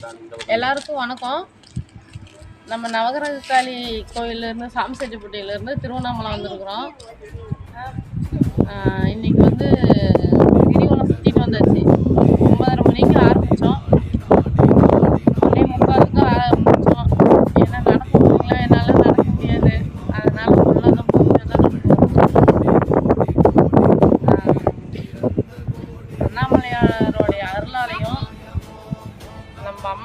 எல்லாருக்கும் வணக்கம். நம்ம நவகிரக காளி கோயிலேருந்து சாமிசெட்டிப்பட்டியிலேருந்து திருவண்ணாமலை வந்திருக்கிறோம்.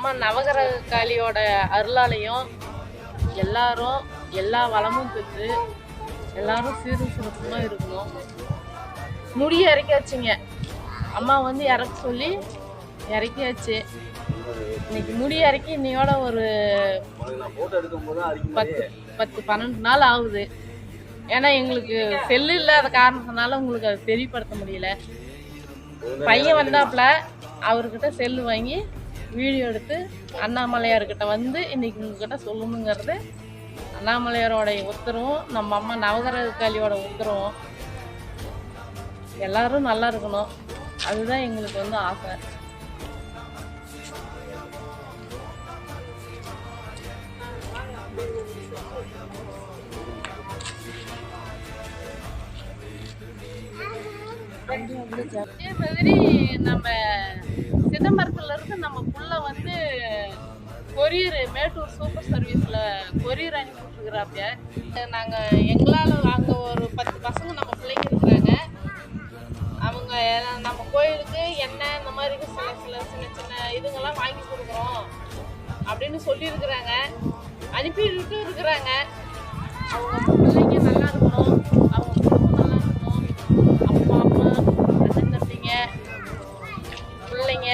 அம்மா நவகிரக காளியோட அருளாலையும் எல்லாரும் எல்லா வளமும் பெற்று எல்லாரும் சீரும் சிறப்புமாக இருக்கணும். முடிய இறக்கியாச்சுங்க. அம்மா வந்து இறக்க சொல்லி இறக்கியாச்சு. இன்னைக்கு முடி இறக்கி இன்னையோட ஒரு பத்து பத்து பன்னெண்டு நாள் ஆகுது. ஏன்னா எங்களுக்கு செல்லு இல்லாத காரணத்தினால உங்களுக்கு அதை தெரியப்படுத்த முடியல. பையன் வந்தாப்புல அவர்கிட்ட செல்லு வாங்கி வீடியோ எடுத்து அண்ணாமலையார்கிட்ட வந்து இன்னைக்கு உங்ககிட்ட சொல்லணுங்கிறது அண்ணாமலையாரோடைய உத்தரவும் நம்ம அம்மா நவகிரக காளியோட உத்தரவும். எல்லாரும் நல்லா இருக்கணும். அதுதான் எங்களுக்கு வந்து ஆசை. அதே மாதிரி நம்ம சிதம்பரத்துலேருந்து நம்ம புள்ள வந்து கொரியர் மேட்டூர் சூப்பர் சர்வீஸில் கொரியர் அனுப்பிட்டுருக்குறாப்பிய நாங்கள் எங்களால் அங்கே ஒரு பத்து பசங்க நம்ம பிள்ளைங்க இருக்கிறாங்க. அவங்க நம்ம கோயிலுக்கு என்ன இந்த மாதிரி சில சில சின்ன சின்ன இதுங்கெல்லாம் வாங்கி கொடுக்குறோம் அப்படின்னு சொல்லியிருக்கிறாங்க. அனுப்பிட்டு இருக்கிறாங்க. அவங்க பிள்ளைங்க நல்லா இருக்கணும். அவங்க நல்லா இருக்கணும். அப்பா அம்மா அண்ணன் தம்பிங்க பிள்ளைங்க.